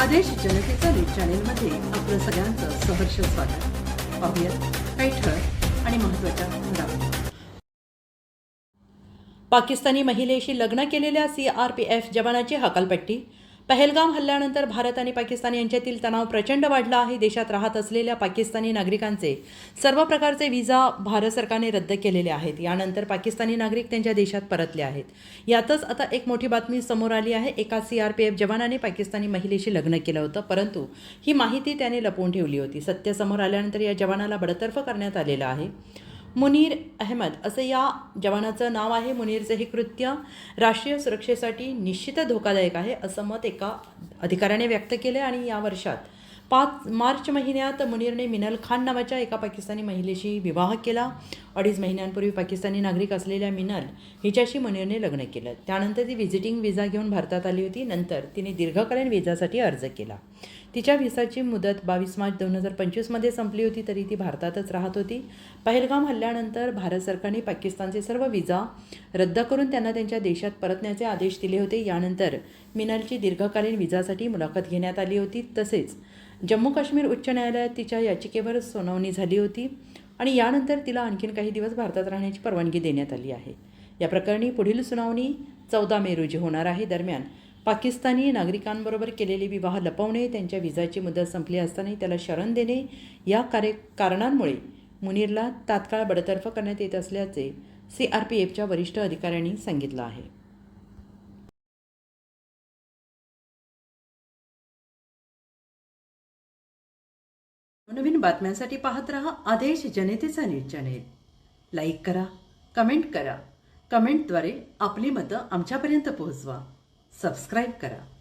आदेश जनतेचा न्यूज चॅनेलमध्ये आपलं सगळ्यांचं सहर्ष स्वागत. पाहूयात काही ठळक आणि महत्त्वाच्या घडामोडी. पाकिस्तानी महिलेशी लग्न केलेल्या सी आर पी एफ जवानाची हकालपट्टी पहलगाम हल्ल्यानंतर भारत आणि पाकिस्तान यांच्यातील तणाव प्रचंड वाढला आहे. देशात राहत असलेल्या पाकिस्तानी नागरिकांचे सर्व प्रकारचे व्हिसा भारत सरकारने रद्द केलेले आहेत. यानंतर पाकिस्तानी नागरिक त्यांच्या देशात परतले आहेत. यातच आता एक मोठी बातमी समोर आली आहे. एका सी आर पी एफ जवानाने पाकिस्तानी महिलेशी लग्न केलं होतं परंतु ही माहिती त्याने लपवून ठेवली होती. सत्य समोर आल्यानंतर या जवानाला बडतर्फ करण्यात आलेलं आहे. मुनीर अहमद असं या जवानाचं नाव आहे. मुनीरचं हे कृत्य राष्ट्रीय सुरक्षेसाठी निश्चित धोकादायक आहे असं मत एका अधिकाऱ्याने व्यक्त केले आणि या वर्षात पाच मार्च महिन्यात मुनीरने मिनल खान नावाच्या एका पाकिस्तानी महिलेशी विवाह केला. अडीच महिन्यांपूर्वी पाकिस्तानी नागरिक असलेल्या मिनल हिच्याशी मुनीरने लग्न केलं. त्यानंतर ती व्हिजिटिंग व्हिजा घेऊन भारतात आली होती. नंतर तिने दीर्घकालीन व्हिजासाठी अर्ज केला. तिच्या व्हिसाची मुदत बावीस मार्च दोन हजार पंचवीसमध्ये संपली होती तरी ती भारतातच राहत होती. पहलगाम हल्ल्यानंतर भारत सरकारने पाकिस्तानचे सर्व व्हिसा रद्द करून त्यांना त्यांच्या देशात परतण्याचे आदेश दिले होते. यानंतर मिनलची दीर्घकालीन व्हिसासाठी मुलाखत घेण्यात आली होती. तसेच जम्मू काश्मीर उच्च न्यायालयात तिच्या याचिकेवर सुनावणी झाली होती आणि यानंतर तिला आणखीन काही दिवस भारतात राहण्याची परवानगी देण्यात आली आहे. या प्रकरणी पुढील सुनावणी चौदा मे रोजी होणार आहे. दरम्यान पाकिस्तानी नागरिकांबरोबर केलेले विवाह लपवणे त्यांच्या विजाची मुदत संपली असतानाही त्याला शरण देणे या कार्य कारणांमुळे मुनीरला तात्काळ बडतर्फ करण्यात येत असल्याचे सी आर पी एफच्या वरिष्ठ अधिकाऱ्यांनी सांगितलं आहे. नवीन बातम्यांसाठी पाहत रहा आदेश जनतेचा न्यूज चॅनेल. लाईक करा कमेंट करा. कमेंटद्वारे आपली मतं आमच्यापर्यंत पोहोचवा. सबस्क्राईब करा.